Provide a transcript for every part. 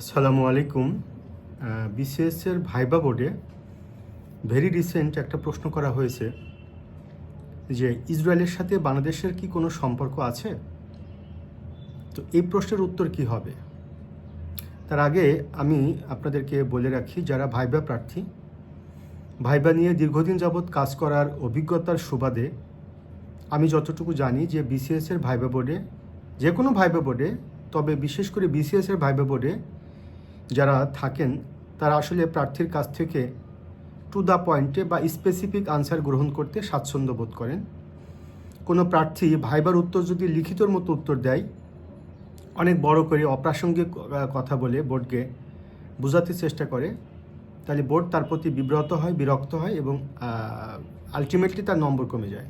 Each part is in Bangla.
আসসালামু আলাইকুম। বিসিএস এর ভাইবা বোর্ডে ভেরি রিসেন্ট একটা প্রশ্ন করা হয়েছে যে, ইসরায়েলের সাথে বাংলাদেশের কি কোনো সম্পর্ক আছে? তো এই প্রশ্নের উত্তর কি হবে? তার আগে আমি আপনাদেরকে বলে রাখি, যারা ভাইবা প্রার্থী, ভাইবা নিয়ে দীর্ঘদিন যাবৎ কাজ করার অভিজ্ঞতার সুবাদে আমি যতটুকু জানি যে বিসিএস এর ভাইবা বোর্ডে, যে কোনো ভাইবা বোর্ডে, তবে বিশেষ করে বিসিএস এর ভাইবা বোর্ডে যারা থাকেন, তারা আসলে প্রার্থীর কাছ থেকে টু দ্য পয়েন্টে বা স্পেসিফিক আনসার গ্রহণ করতে স্বাচ্ছন্দ্য বোধ করেন। কোনো প্রার্থী ভাইবার উত্তর যদি লিখিতর মতো উত্তর দেয়, অনেক বড় করে অপ্রাসঙ্গিক কথা বলে বোর্ডকে বোঝাতে চেষ্টা করে, তাহলে বোর্ড তার প্রতি বিব্রত হয়, বিরক্ত হয় এবং আলটিমেটলি তার নম্বর কমে যায়।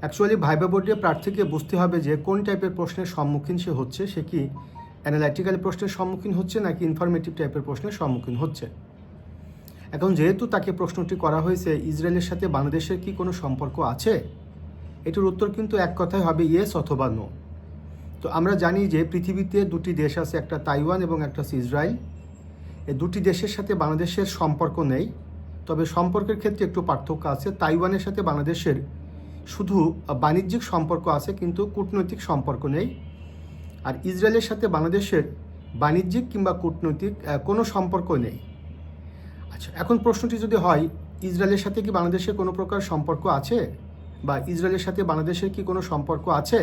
অ্যাকচুয়ালি ভাইবা বোর্ডে প্রার্থীকে বুঝতে হবে যে কোন টাইপের প্রশ্নের সম্মুখীন সে হচ্ছে, সে কি অ্যানালাইটিক্যাল প্রশ্নের সম্মুখীন হচ্ছে নাকি ইনফরমেটিভ টাইপের প্রশ্নের সম্মুখীন হচ্ছে? এখন যেহেতু তাকে প্রশ্নটি করা হয়েছে, ইসরায়েলের সাথে বাংলাদেশের কি কোনো সম্পর্ক আছে? এটির উত্তর কিন্তু এক কথায় হবে ইয়েস অথবা নো তো আমরা জানি যে পৃথিবীতে দুটি দেশ আছে, একটা তাইওয়ান এবং একটা ইসরায়েল। এই দুটি দেশের সাথে বাংলাদেশের সম্পর্ক নেই, তবে সম্পর্কের ক্ষেত্রে একটু পার্থক্য আছে। তাইওয়ানের সাথে বাংলাদেশের শুধু বাণিজ্যিক সম্পর্ক আছে, কিন্তু কূটনৈতিক সম্পর্ক নেই। আর ইসরায়েলের সাথে বাংলাদেশের বাণিজ্যিক কিংবা কূটনৈতিক কোনো সম্পর্ক নেই। আচ্ছা এখন প্রশ্নটি যদি হয়, ইসরায়েলের সাথে কি বাংলাদেশের কোনো প্রকার সম্পর্ক আছে? বা ইসরায়েলের সাথে বাংলাদেশের কি কোনো সম্পর্ক আছে?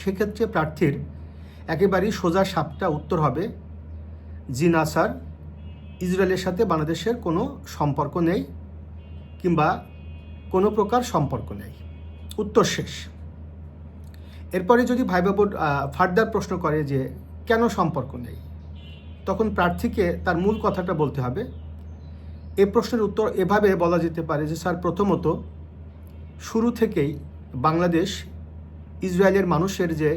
সেক্ষেত্রে প্রার্থীর একেবারেই সোজা সাপটা উত্তর হবে, জি না ইসরায়েলের সাথে বাংলাদেশের কোনো সম্পর্ক নেই কিংবা কোনো প্রকার সম্পর্ক নেই। উত্তর শেষ। এরপরে যদি ভাইবা বোর্ড ফার্দার প্রশ্ন করে যে কেন সম্পর্ক নেই, তখন প্রার্থীকে তার মূল কথাটা বলতে হবে। এ প্রশ্নের উত্তর এভাবে বলা যেতে পারে যে, স্যার, প্রথমত শুরু থেকেই বাংলাদেশ ইসরায়েলের মানুষের যে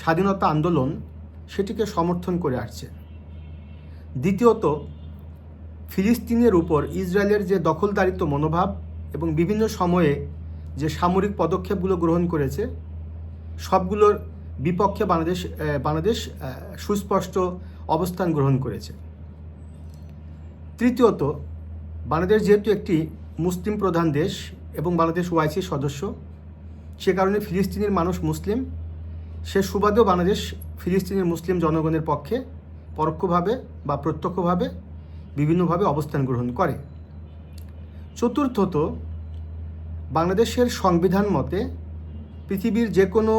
স্বাধীনতা আন্দোলন, সেটিকে সমর্থন করে আসছে। দ্বিতীয়ত, ফিলিস্তিনের উপর ইসরায়েলের যে দখলদারিত্ব মনোভাব এবং বিভিন্ন সময়ে যে সামরিক পদক্ষেপগুলো গ্রহণ করেছে সবগুলোর বিপক্ষে বাংলাদেশ বাংলাদেশ সুস্পষ্ট অবস্থান গ্রহণ করেছে। তৃতীয়ত, বাংলাদেশ যেহেতু একটি মুসলিম প্রধান দেশ এবং বাংলাদেশ ওয়াইসির সদস্য, সে কারণে ফিলিস্তিনের মানুষ মুসলিম। সে সুবাদেও বাংলাদেশ ফিলিস্তিনের মুসলিম জনগণের পক্ষে পরোক্ষভাবে বা প্রত্যক্ষভাবে বিভিন্নভাবে অবস্থান গ্রহণ করে। চতুর্থত, বাংলাদেশের সংবিধান মতে পৃথিবীর যে কোনো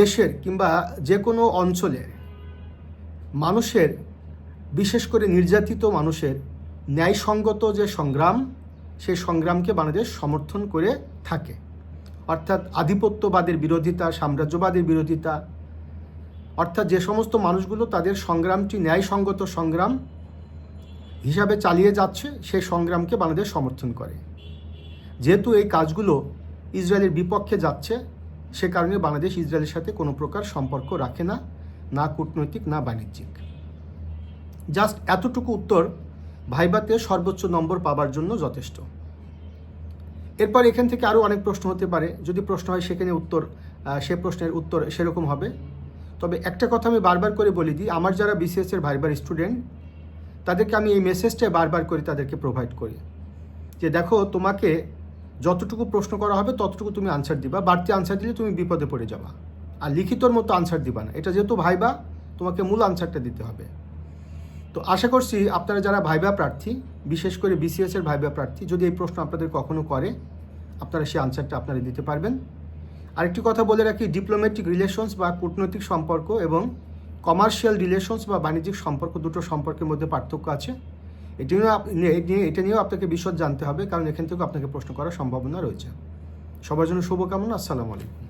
দেশের কিংবা যে কোনো অঞ্চলের মানুষের, বিশেষ করে নির্যাতিত মানুষের ন্যায়সঙ্গত যে সংগ্রাম, সেই সংগ্রামকে বাংলাদেশ সমর্থন করে থাকে। অর্থাৎ আধিপত্যবাদের বিরোধিতা, সাম্রাজ্যবাদের বিরোধিতা, অর্থাৎ যে সমস্ত মানুষগুলো তাদের সংগ্রামটি ন্যায়সঙ্গত সংগ্রাম হিসাবে চালিয়ে যাচ্ছে, সেই সংগ্রামকে বাংলাদেশ সমর্থন করে। যেহেতু এই কাজগুলো ইসরায়েলের বিপক্ষে যাচ্ছে, সে কারণে বাংলাদেশ ইসরায়েলের সাথে কোনো প্রকার সম্পর্ক রাখে না না কূটনৈতিক, না বাণিজ্যিক। জাস্ট এতটুকু উত্তর ভাইবাতে সর্বোচ্চ নম্বর পাবার জন্য যথেষ্ট। এরপর এখান থেকে আরও অনেক প্রশ্ন হতে পারে। যদি প্রশ্ন হয়, সেখানে উত্তর সে প্রশ্নের উত্তর সেরকম হবে। তবে একটা কথা আমি বারবার করে বলে দিই, আমার যারা বিসিএস এর ভাইবার স্টুডেন্ট, তাদেরকে আমি এই মেসেজটা বারবার করে তাদেরকে প্রোভাইড করি। যে দেখো, তোমাকে যতটুকু প্রশ্ন করা হবে, ততটুকু তুমি আনসার দিবা। বাড়তি আনসার দিলে তুমি বিপদে পড়ে যাবা। আর লিখিতর মতো আনসার দিবা না। এটা যেহেতু ভাইবা, তোমাকে মূল আনসারটা দিতে হবে। তো আশা করছি আপনারা যারা ভাইবা প্রার্থী, বিশেষ করে বিসিএস এর ভাইবা প্রার্থী, যদি এই প্রশ্ন আপনাদের কখনো করে, আপনারা সেই আনসারটা আপনারা দিতে পারবেন। আরেকটি কথা বলে রাখি ডিপ্লোম্যাটিক রিলেশনস বা কূটনৈতিক সম্পর্ক এবং কমার্শিয়াল রিলেশনস বা বাণিজ্যিক সম্পর্ক দুটো সম্পর্কের মধ্যে পার্থক্য আছে। নিয়ে- এটা নিয়েও আপনাকে বিশদ জানতে হবে, কারণ এখান থেকে আপনাকে প্রশ্ন করার সম্ভাবনা রয়েছে। সবার জন্য শুভকামনা, আসসালামু আলাইকুম।